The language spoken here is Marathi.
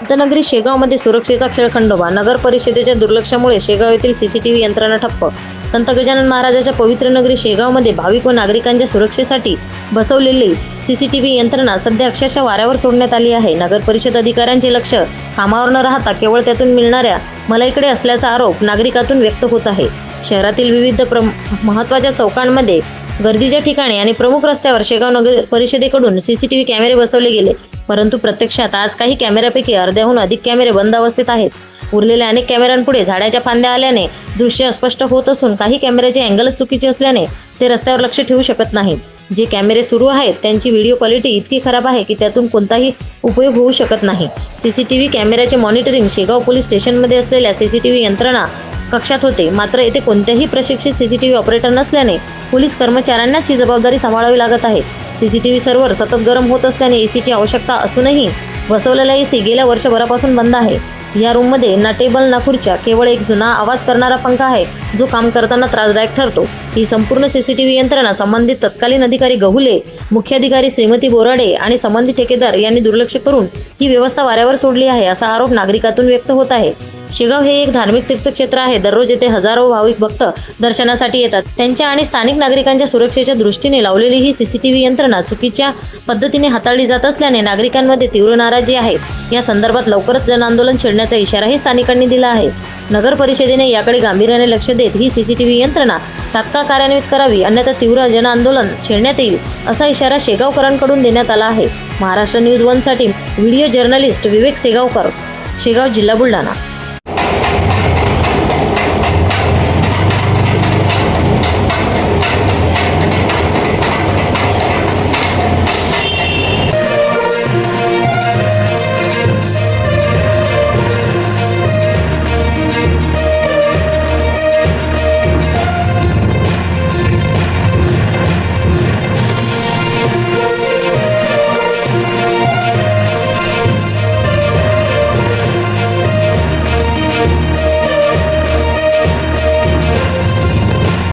पंतनगरी शेगावमध्ये सुरक्षेचा खेळ खंडोबा नगर परिषदेच्या दुर्लक्षामुळे शेगाव येथील सीसीटीव्ही यंत्रणा ठप्प. संत गजानन महाराजाच्या पवित्र नगरी शेगावमध्ये भाविक व नागरिकांच्या सुरक्षेसाठी बसवलेली सीसीटीव्ही यंत्रणा सध्या अक्षरशः वाऱ्यावर सोडण्यात आली आहे. नगर परिषद अधिकाऱ्यांचे लक्ष कामावर न राहता केवळ त्यातून मिळणाऱ्या मलाईकडे असल्याचा आरोप नागरिकातून व्यक्त होत आहे. शहरातील विविध प्र महत्त्वाच्या चौकांमध्ये गर्दीच्या ठिकाणी आणि प्रमुख रस्त्यावर शेगाव नगर परिषदेकडून सीसीटीव्ही कॅमेरे बसवले गेले. परंतु प्रत्यक्षात आज काही कॅमेऱ्यापैकी अर्ध्याहून अधिक कॅमेरे बंद अवस्थेत आहेत. उरलेल्या अनेक कॅमेऱ्यांपुढे झाडाच्या फांद्या आल्याने दृश्य अस्पष्ट होत असून काही कॅमेऱ्याचे अँगलच चुकीचे असल्याने ते रस्त्यावर लक्ष ठेवू शकत नाहीत. जे कॅमेरे सुरू आहेत त्यांची व्हिडिओ क्वालिटी इतकी खराब आहे की त्यातून कोणताही उपयोग होऊ शकत नाही. सीसीटीव्ही कॅमेऱ्याचे मॉनिटरिंग शेगाव पोलीस स्टेशनमध्ये असलेल्या सीसीटीव्ही यंत्रणा कक्षात होते. मात्र येथे कोणत्याही प्रशिक्षित सीसीटीव्ही ऑपरेटर नसल्याने पोलीस कर्मचाऱ्यांनाच ही जबाबदारी सांभाळावी लागत आहे. सीसीटीव्ही सर्व्हर सतत गरम होत असल्याने एसीची आवश्यकता असूनही बसवलेला एसी गेल्या वर्षभरापासून बंद आहे. या रूममध्ये ना टेबल ना खुर्च्या केवळ एक जुना आवाज करणारा पंखा आहे जो काम करताना त्रासदायक ठरतो. ही संपूर्ण सीसीटीव्ही यंत्रणा संबंधित तत्कालीन अधिकारी गहुले मुख्याधिकारी श्रीमती बोराडे आणि संबंधित ठेकेदार यांनी दुर्लक्ष करून ही व्यवस्था वाऱ्यावर सोडली आहे असा आरोप नागरिकातून व्यक्त होत आहे. शेगाव हे एक धार्मिक तीर्थक्षेत्र आहे. दररोज येथे हजारो भाविक भक्त दर्शनासाठी येतात. त्यांच्या आणि स्थानिक नागरिकांच्या सुरक्षेच्या दृष्टीने लावलेली ही सीसीटीव्ही यंत्रणा चुकीच्या पद्धतीने हाताळली जात असल्याने नागरिकांमध्ये तीव्र नाराजी आहे. या संदर्भात लवकरच जनआंदोलन छेडण्याचा इशाराही स्थानिकांनी दिला आहे. नगर परिषदेने याकडे गांभीर्याने लक्ष देत ही सीसीटीव्ही यंत्रणा तात्काळ कार्यान्वित करावी अन्यथा तीव्र जनआंदोलन छेडण्यात येईल असा इशारा शेगावकरांकडून देण्यात आला आहे. महाराष्ट्र न्यूज वनसाठी व्हिडिओ जर्नलिस्ट विवेक सेगावकर शेगाव जिल्हा बुलढाणा.